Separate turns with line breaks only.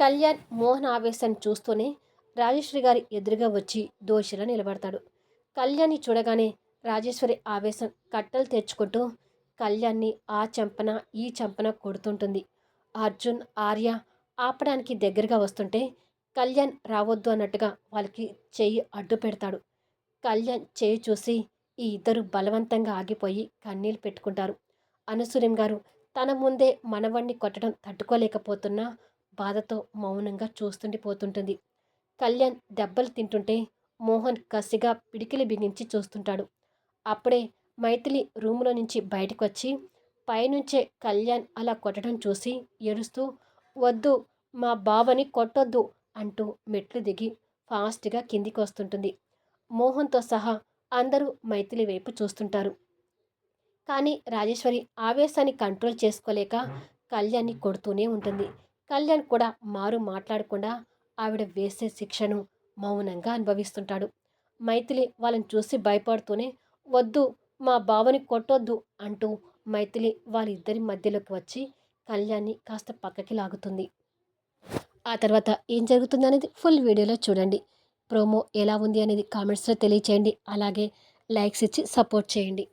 కళ్యాణ్ మోహన్ ఆవేశాన్ని చూస్తూనే రాజేశ్వరి గారి ఎదురుగా వచ్చి దోషిలా నిలబడతాడు. కళ్యాణ్ని చూడగానే రాజేశ్వరి ఆవేశం కట్టలు తెచ్చుకుంటూ కళ్యాణ్ని ఆ చంపన ఈ చంపన కొడుతుంటుంది. అర్జున్ ఆర్య ఆపడానికి దగ్గరగా వస్తుంటే కళ్యాణ్ రావద్దు అన్నట్టుగా వాళ్ళకి చెయ్యి అడ్డు పెడతాడు. కళ్యాణ్ చేయి చూసి ఈ ఇద్దరు బలవంతంగా ఆగిపోయి కన్నీళ్ళు పెట్టుకుంటారు. అనుసూర్యం గారు తన ముందే మనవణ్ణి కొట్టడం తట్టుకోలేకపోతున్నా బాధతో మౌనంగా చూస్తుండిపోతుంటుంది కళ్యాణ్ దెబ్బలు తింటుంటే మోహన్ కసిగా పిడికిలి బిగించి చూస్తుంటాడు. అప్పుడే మైథిలి రూములో నుంచి బయటకు వచ్చి పైనుంచే కళ్యాణ్ అలా కొట్టడం చూసి ఏడుస్తూ వద్దు మా బావని కొట్టొద్దు అంటూ మెట్లు దిగి ఫాస్ట్గా కిందికి వస్తుంటుంది మోహన్తో సహా అందరూ మైథిలి వైపు చూస్తుంటారు. కానీ రాజేశ్వరి ఆవేశాన్ని కంట్రోల్ చేసుకోలేక కళ్యాణ్ని కొడుతూనే ఉంటుంది. కళ్యాణ్ కూడా మారు మాట్లాడకుండా ఆవిడ వేసే శిక్షను మౌనంగా అనుభవిస్తుంటాడు. మైథిలి వాళ్ళని చూసి భయపడుతూనే వద్దు మా బావని కొట్టొద్దు అంటూ మైథిలి వాళ్ళిద్దరి మధ్యలోకి వచ్చి కళ్యాణ్ని కాస్త పక్కకి లాగుతుంది. ఆ తర్వాత ఏం జరుగుతుంది అనేది ఫుల్ వీడియోలో చూడండి. ప్రోమో ఎలా ఉంది అనేది కామెంట్స్లో తెలియచేయండి. అలాగే లైక్స్ ఇచ్చి సపోర్ట్ చేయండి.